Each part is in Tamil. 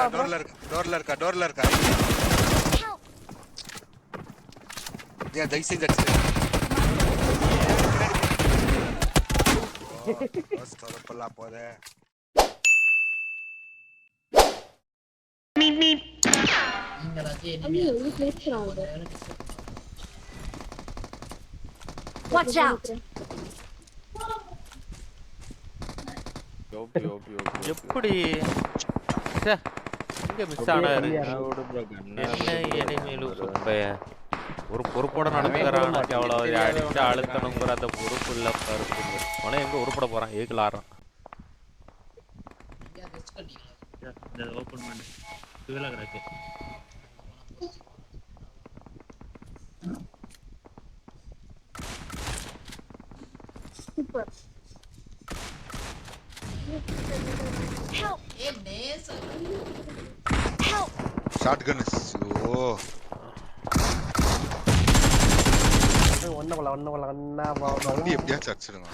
இருக்கா? டோர்ல இருக்கா? டோர்ல இருக்கா? டோர்ல இருக்கா? ஏன் தயவு செஞ்சு அடிச்சிரு சொதப்பெல்லாம் போதே. Watch out! எப்படி? ச்சே, எங்க மிஸ் ஆனாரு. என்ன என்ன எனிமேலு சுப்பைய? ஒரு பொறுப்போட நடந்துக்கிறான். அவ்வளவு அடிச்சு அழுத்தணுங்கிற அந்த பொறுப்பு இல்ல பருப்பு அவனே எங்க உருப்பட போறான்? ஏக்குல ஆடுறான். பண்ணு. கிடக்கு. Super Help! Help! Short gun ஓ ஒன்ன போல ஒன்ன போல ஒன்னா அவனை வண்டி எப்படியாச்சும் அடிச்சிடுங்க.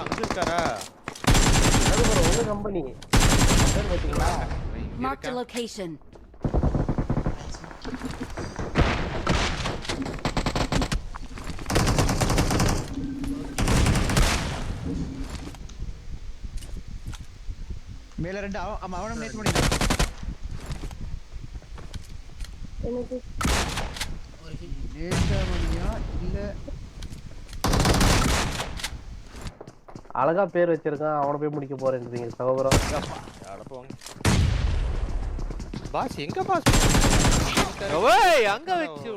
அங்க இருக்காரா? உங்க கம்பெனி பாத்தீங்களா Marked a location. மேல ரெண்டு அவன் ஆமா அவனும் நேத்து பண்ணிட்டான் எனக்கு ஒரு ஹிட் நேத்தா மணியா இல்ல. அழகா பேர் வச்சிருக்கான். அவனை போய் முடிக்க போறேன்றீங்க சகோதரம் அட போங்க பாஸ் எங்க பாஸ் ஓய் அங்க வச்சு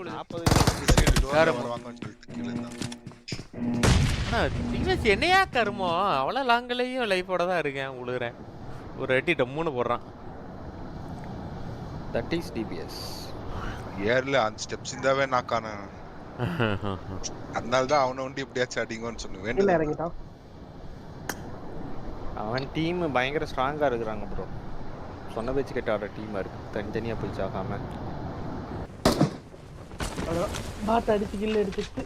கீழே இருந்தாங்க. ஆனா தினேஷ் என்னையா கருமோ அவ்வளவு லாங்கிலையும் லைஃபோட தான் இருக்கேன் உழுகுறேன். ஒரு எட்டி டம்முன்னு போடுறான். தட் இஸ் டிபிஎஸ் ஏர்ல அந்த ஸ்டெப்ஸ் இருந்தாவே நாக்கான அதனால தான் அவனை வண்டி எப்படியாச்சும் அடிங்கன்னு சொன்னேன். அவன் டீம் பயங்கர ஸ்ட்ராங்கா இருக்கிறாங்க ப்ரோ சொன்ன பேச்சு கேட்டு ஆடுற டீமா இருக்கு. தனித்தனியா போய் சாகாம. பாட்டு அடிச்சு கில்ல எடுத்துட்டு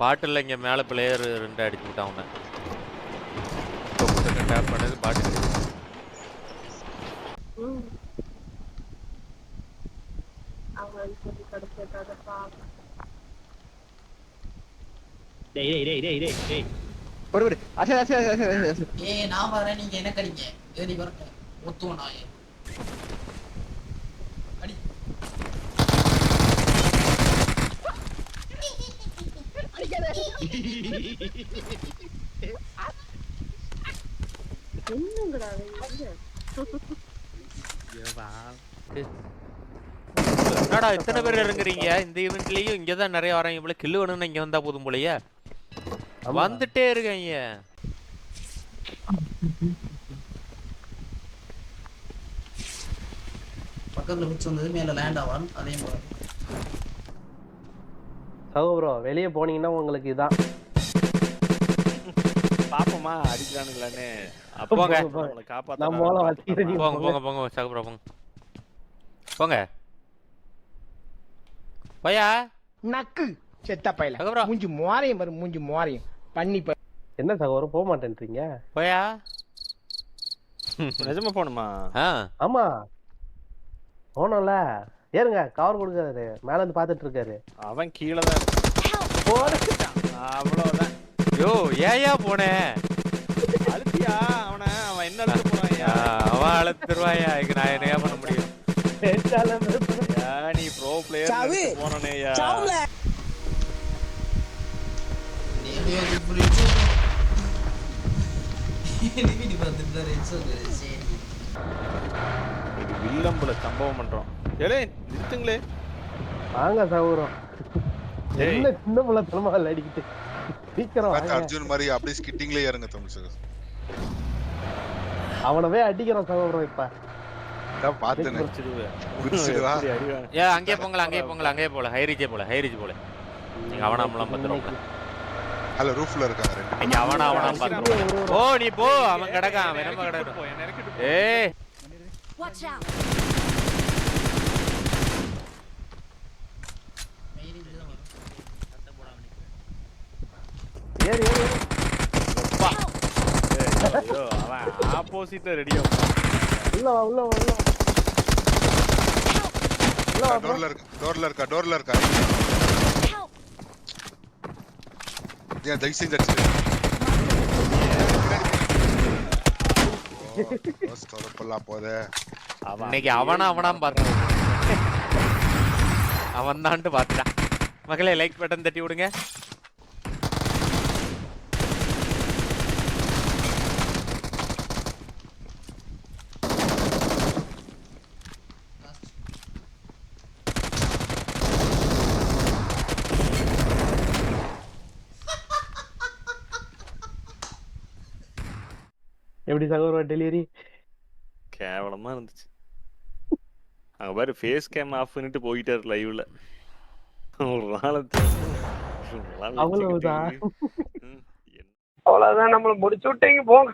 பாட்டில் இங்க மேல பிளேயர் ரெண்டு அடிச்சு விட்டான் அவனை டேப் பண்ணது பாட்டு டேய் டேய் டேய் டேய் டேய். ஒரு ஒரு அசே அசே அசே அசே ஏ நான் வரேன் நீங்க என்ன கடிங்க? ஏறி வரட்டும். ஒத்துவோம் நான் அடி. என்னங்கடா அது? இங்க? என்னடா இத்தனை பேர் இறங்குறீங்க? இந்த ஈவெண்ட்லயும் இங்க தான் நிறைய வராங்க போல கில்லு வேணும்னு இங்க வந்தா போதும் போலயே. வந்துட்டே இருக்காங்க பக்கத்துல பிடிச்சி வந்தது மேல லேண்ட் ஆவான் அதே மாதிரி. சகோதரம் வெளியே போனீங்கன்னா உங்களுக்கு இதான். பாப்போமா அடிக்கிறானுங்களான்னு. போங்க. வச்சுக்கிட்டு காப்பாத்த நீங்க போங்க போங்க. போங்க சாகுப்ரா போங்க. போங்க. பையா? நக்கு. செத்த பையல? மூஞ்சி மோரையும் வரும் மூஞ்சி மோரையும். பண்ணி என்ன சகோதரம் போக மாட்டேன்றீங்க? பையா? நிஜமா போகணுமா? ஆமா. போனோம்ல ஏறுங்க கவர் கொடுக்காரு மேல இருந்து பாத்துட்டு இருக்காரு அவன் கீழே தான். அவ்வளவுதான். யோ ஏயா போனேன் அழுத்தியா அவனை? அவன் என்ன அழுத்த போறான் அவன் அழுத்துருவாயா இதுக்கு நான் என்னையா இடிச்சு வீட்டுக்கு வந்துட்டு தான் ரெச்சு சரி இது வில்லம்புல சம்பவம் பண்றோம். ஏலே நிறுத்துங்களே. வாங்க ஏய். என்ன சின்ன பிள்ளை தனமா அடிக்கிட்டு. சீக்கிரம் வாங்க. அர்ஜுன் மாதிரி அப்படியே ஸ்கிட்டிங்லேயே இறங்க தமிழ் சார் அவனவே அடிக்கிறோம் சகோதரம் இப்ப. அங்கேயே போங்களா அங்கேயே போங்களா அங்கேயே போல ஹைரிஜே போல ஹைரிஜ் போல. நீங்க அவனாமலாம் பத்துருவோம்ல அல்ல ரூஃப்ல இருக்காங்க ரெண்டு அவனா அவனா பத்துருவோம் ஓ நீ போ அவன் கிடக்கான் அவன் நம்ம போ. ஏய். ஏறு ஏறு Help! ஐயோ அவன் ஆப்போசிட்ல ரெடியா உள்ள வா உள்ள வா உள்ள. டோர்ல இருக்கா டோர்ல இருக்கா டோர்ல இருக்கா Help! ஏன் தயவு செஞ்சு அடிச்சிடு சொதப்பெல்லாம் போதே அவன் இன்னைக்கு அவனா அவனாம் பார்த்தான் அவன் தான்ட்டு பார்த்துட்டான். மக்களே லைக் பட்டன் தட்டி விடுங்க. எப்படி சகோதர டெலிவரி கேவலமா இருந்துச்சு. அங்க பாரு ஃபேஸ் கேம் ஆஃப் பண்ணிட்டு போயிட்டாரு லைவ்ல ஒரு நாளத்து அவ்வளவுதான். அவ்வளவுதான் நம்மள முடிச்சு விட்டீங்க போங்க.